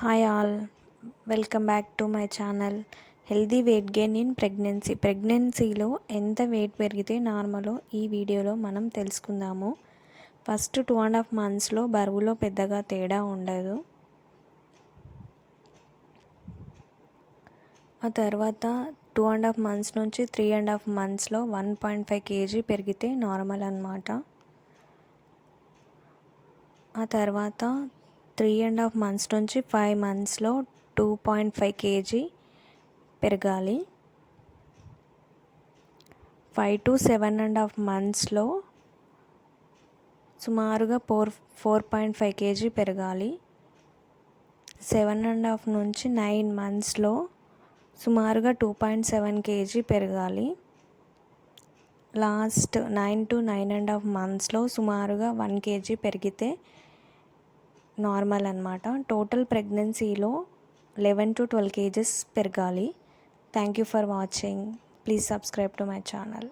Hi all welcome back to my channel healthy weight gain in pregnancy ప్రెగ్నెన్సీలో ఎంత wait పెరిగితే నార్మలో ఈ వీడియోలో మనం తెలుసుకుందాము. ఫస్ట్ టూ అండ్ హాఫ్ మంత్స్లో బరువులో పెద్దగా తేడా ఉండదు. ఆ తర్వాత టూ అండ్ హాఫ్ మంత్స్ నుంచి త్రీ అండ్ హాఫ్ మంత్స్లో వన్ పాయింట్ ఫైవ్ కేజీ పెరిగితే నార్మల్ అనమాట ఆ తర్వాత త్రీ అండ్ హాఫ్ మంత్స్ నుంచి ఫైవ్ మంత్స్లో టూ పాయింట్ ఫైవ్ కేజీ పెరగాలి. Five to seven and half మంత్స్లో సుమారుగా four four point five kg పెరగాలి. సెవెన్ అండ్ హాఫ్ నుంచి నైన్ మంత్స్లో సుమారుగా టూ పాయింట్ సెవెన్ కేజీ పెరగాలి. Last nine to nine and half మంత్స్లో సుమారుగా వన్ కేజీ పెరిగితే నార్మల్ అనమాట టోటల్ ప్రెగ్నెన్సీలో లెవెన్ టు ట్వెల్వ్ కేజెస్ పెరగాలి. Thank you for watching please subscribe to my channel